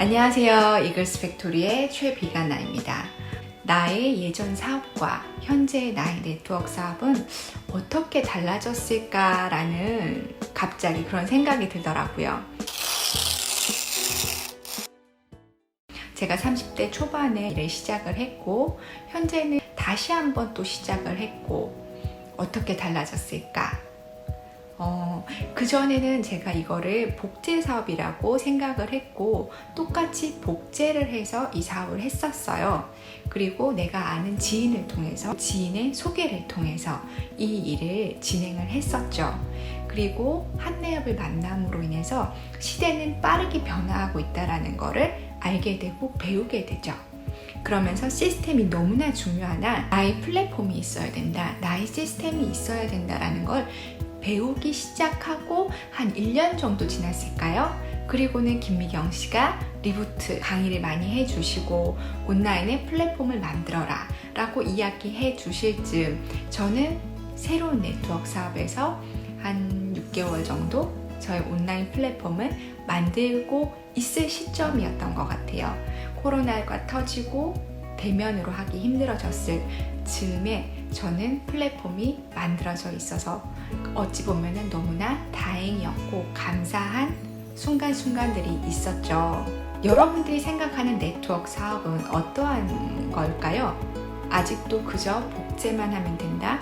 안녕하세요. 이글스 팩토리의 최비가나입니다. 나의 예전 사업과 현재 나의 네트워크 사업은 어떻게 달라졌을까라는 갑자기 그런 생각이 들더라고요. 제가 30대 초반에 일을 시작을 했고, 현재는 다시 한번 또 시작을 했고, 어떻게 달라졌을까? 어, 그전에는 제가 이거를 복제 사업이라고 생각을 했고, 똑같이 복제를 해서 이 사업을 했었어요. 그리고 내가 아는 지인을 통해서, 지인의 소개를 통해서 이 일을 진행을 했었죠. 그리고 한내업을 만남으로 인해서 시대는 빠르게 변화하고 있다라는 거를 알게 되고 배우게 되죠. 그러면서 시스템이 너무나 중요하나 나의 플랫폼이 있어야 된다. 나의 시스템이 있어야 된다라는 걸 배우기 시작하고 한 1년 정도 지났을까요? 그리고는 김미경 씨가 리부트 강의를 많이 해주시고 온라인에 플랫폼을 만들어라 라고 이야기해 주실 즈음 저는 새로운 네트워크 사업에서 한 6개월 정도 저의 온라인 플랫폼을 만들고 있을 시점이었던 것 같아요. 코로나가 터지고 대면으로 하기 힘들어졌을 즈음에 저는 플랫폼이 만들어져 있어서 어찌 보면 너무나 다행이었고 감사한 순간순간들이 있었죠. 여러분들이 생각하는 네트워크 사업은 어떠한 걸까요? 아직도 그저 복제만 하면 된다?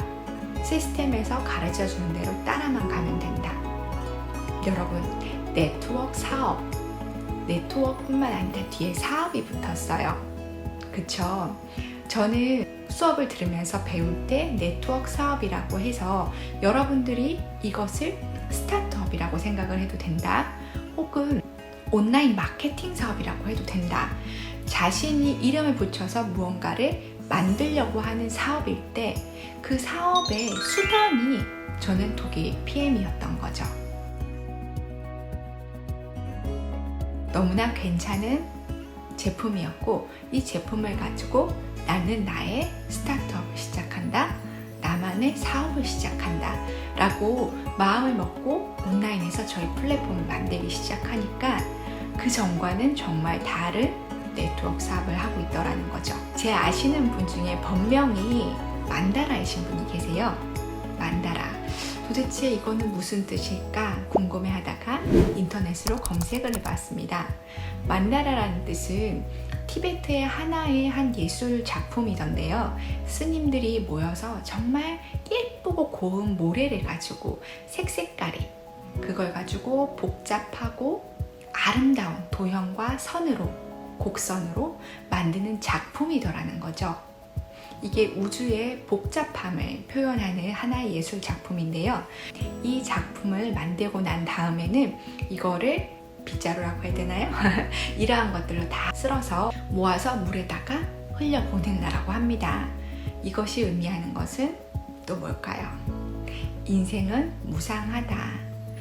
시스템에서 가르쳐 주는 대로 따라만 가면 된다. 여러분, 네트워크 사업, 네트워크뿐만 아니라 뒤에 사업이 붙었어요. 그쵸? 저는 수업을 들으면서 배울 때 네트워크 사업이라고 해서 여러분들이 이것을 스타트업이라고 생각을 해도 된다. 혹은 온라인 마케팅 사업이라고 해도 된다. 자신이 이름을 붙여서 무언가를 만들려고 하는 사업일 때 그 사업의 수단이 저는 독일 PM이었던 거죠. 너무나 괜찮은 제품이었고 이 제품을 가지고 나는 나의 스타트업을 시작한다. 나만의 사업을 시작한다. 라고 마음을 먹고 온라인에서 저희 플랫폼을 만들기 시작하니까 그 전과는 정말 다른 네트워크 사업을 하고 있더라는 거죠. 제 아시는 분 중에 번명이 만다라이신 분이 계세요. 만다라. 도대체 이거는 무슨 뜻일까 궁금해 하다가 인터넷으로 검색을 해봤습니다. 만다라라는 뜻은 티베트의 하나의 한 예술 작품이던데요. 스님들이 모여서 정말 예쁘고 고운 모래를 가지고 색색깔이 그걸 가지고 복잡하고 아름다운 도형과 선으로 곡선으로 만드는 작품이더라는 거죠. 이게 우주의 복잡함을 표현하는 하나의 예술 작품인데요. 이 작품을 만들고 난 다음에는 이거를 빗자루라고 해야 되나요? 이러한 것들로 다 쓸어서 모아서 물에다가 흘려보낸다라고 합니다. 이것이 의미하는 것은 또 뭘까요? 인생은 무상하다.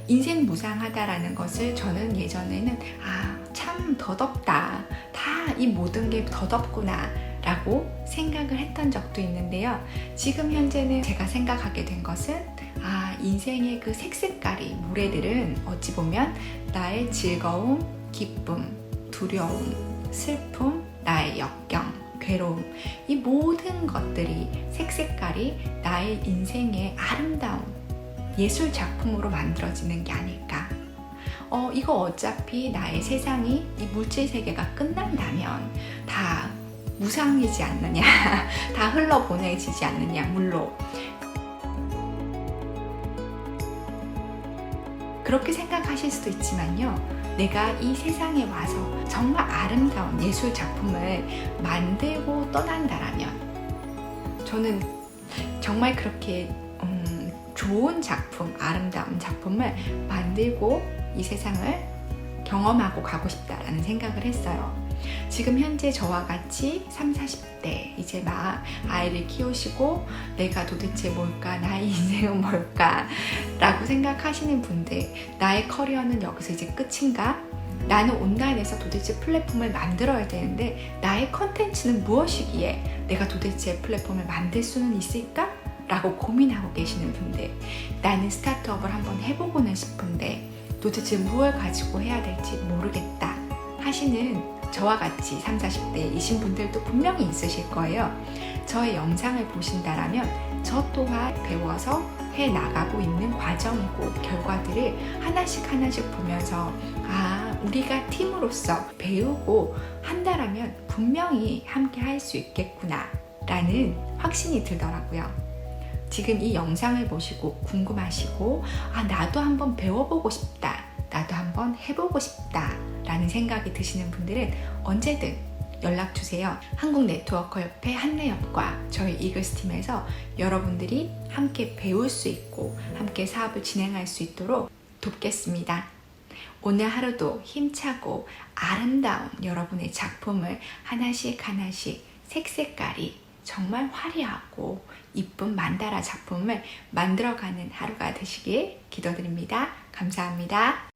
인생 무상하다라는 것을 저는 예전에는 아, 참 더덥다. 다 이 모든 게 더덥구나. 라고 생각을 했던 적도 있는데요. 지금 현재는 제가 생각하게 된 것은 아, 인생의 그 색색깔이 모래들은 어찌 보면 나의 즐거움, 기쁨, 두려움, 슬픔, 나의 역경, 괴로움, 이 모든 것들이 색색깔이 나의 인생의 아름다운 예술 작품으로 만들어지는 게 아닐까. 어, 이거 어차피 나의 세상이 이 물질 세계가 끝난다면 다 무상이지 않느냐, 다 흘러보내지지 않느냐, 물로. 그렇게 생각하실 수도 있지만요. 내가 이 세상에 와서 정말 아름다운 예술 작품을 만들고 떠난다라면 저는 정말 그렇게 음, 좋은 작품, 아름다운 작품을 만들고 이 세상을 경험하고 가고 싶다라는 생각을 했어요. 지금 현재 저와 같이 3, 40대 이제 막 아이를 키우시고 내가 도대체 뭘까 나의 인생은 뭘까 라고 생각하시는 분들 나의 커리어는 여기서 이제 끝인가 나는 온라인에서 도대체 플랫폼을 만들어야 되는데 나의 컨텐츠는 무엇이기에 내가 도대체 플랫폼을 만들 수는 있을까? 라고 고민하고 계시는 분들 나는 스타트업을 한번 해보고는 싶은데 도대체 무엇을 가지고 해야 될지 모르겠다 하시는 저와 같이 3, 40대이신 분들도 분명히 있으실 거예요. 저의 영상을 보신다라면 저 또한 배워서 해 나가고 있는 과정이고 결과들을 하나씩 하나씩 보면서 아, 우리가 팀으로서 배우고 한다라면 분명히 함께 할 수 있겠구나 라는 확신이 들더라고요. 지금 이 영상을 보시고 궁금하시고 아, 나도 한번 배워보고 싶다. 한번 해보고 싶다. 라는 생각이 드시는 분들은 언제든 연락 주세요. 한국 네트워커 협회 한내협과 저희 이글스 팀에서 여러분들이 함께 배울 수 있고 함께 사업을 진행할 수 있도록 돕겠습니다. 오늘 하루도 힘차고 아름다운 여러분의 작품을 하나씩 하나씩 색색깔이 정말 화려하고 이쁜 만다라 작품을 만들어가는 하루가 되시길 기도드립니다. 감사합니다.